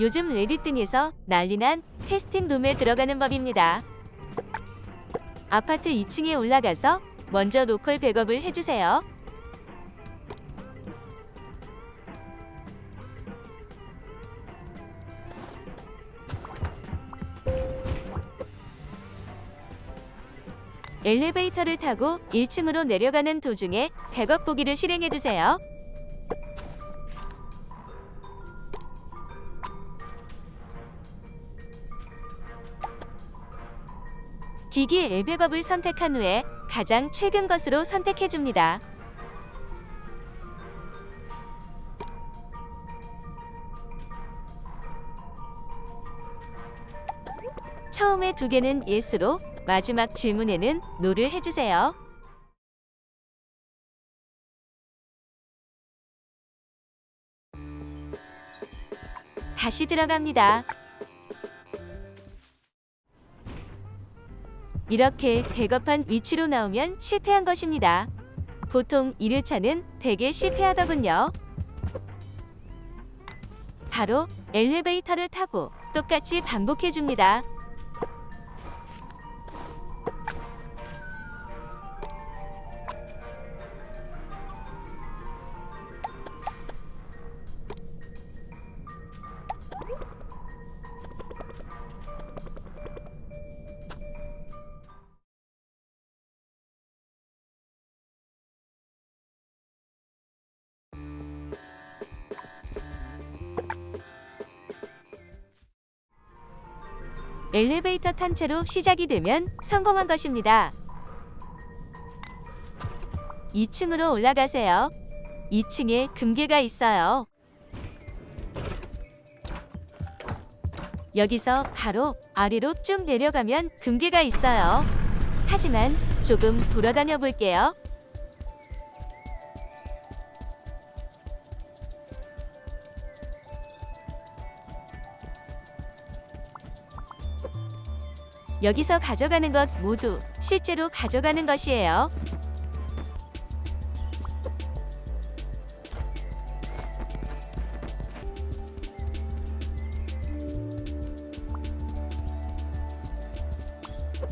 요즘 레딧 등에서 난리난 테스팅 룸에 들어가는 법입니다. 아파트 2층에 올라가서 먼저 로컬 백업을 해주세요. 엘리베이터를 타고 1층으로 내려가는 도중에 백업 보기를 실행해주세요. 기기 앱백업을 선택한 후에 가장 최근 것으로 선택해줍니다. 처음에 두 개는 예스로 마지막 질문에는 노를 해주세요. 다시 들어갑니다. 이렇게 백업한 위치로 나오면 실패한 것입니다. 보통 1회차는 대개 실패하더군요. 바로 엘리베이터를 타고 똑같이 반복해 줍니다. 엘리베이터 탄 채로 시작이 되면 성공한 것입니다. 2층으로 올라가세요. 2층에 금괴가 있어요. 여기서 바로 아래로 쭉 내려가면 금괴가 있어요. 하지만 조금 돌아다녀 볼게요. 여기서 가져가는 것 모두 실제로 가져가는 것이에요.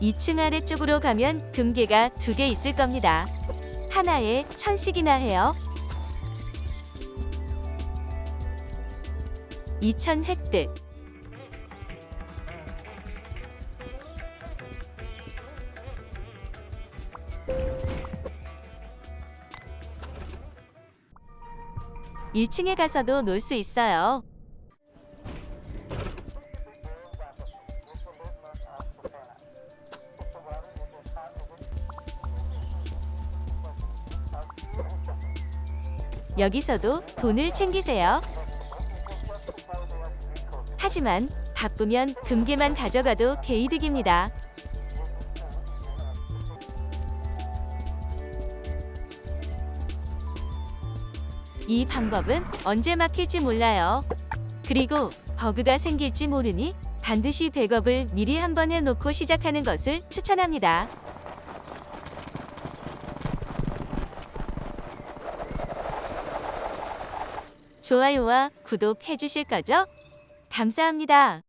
이층 아래쪽으로 가면 금괴가 두 개 있을 겁니다. 하나에 천씩이나 해요. 2천 획득. 일층에 가서도 놀 수 있어요. 여기서도 돈을 챙기세요. 하지만 바쁘면 금괴만 가져가도 개이득입니다. 이 방법은 언제 막힐지 몰라요. 그리고 버그가 생길지 모르니 반드시 백업을 미리 한번 해놓고 시작하는 것을 추천합니다. 좋아요와 구독 해주실 거죠? 감사합니다.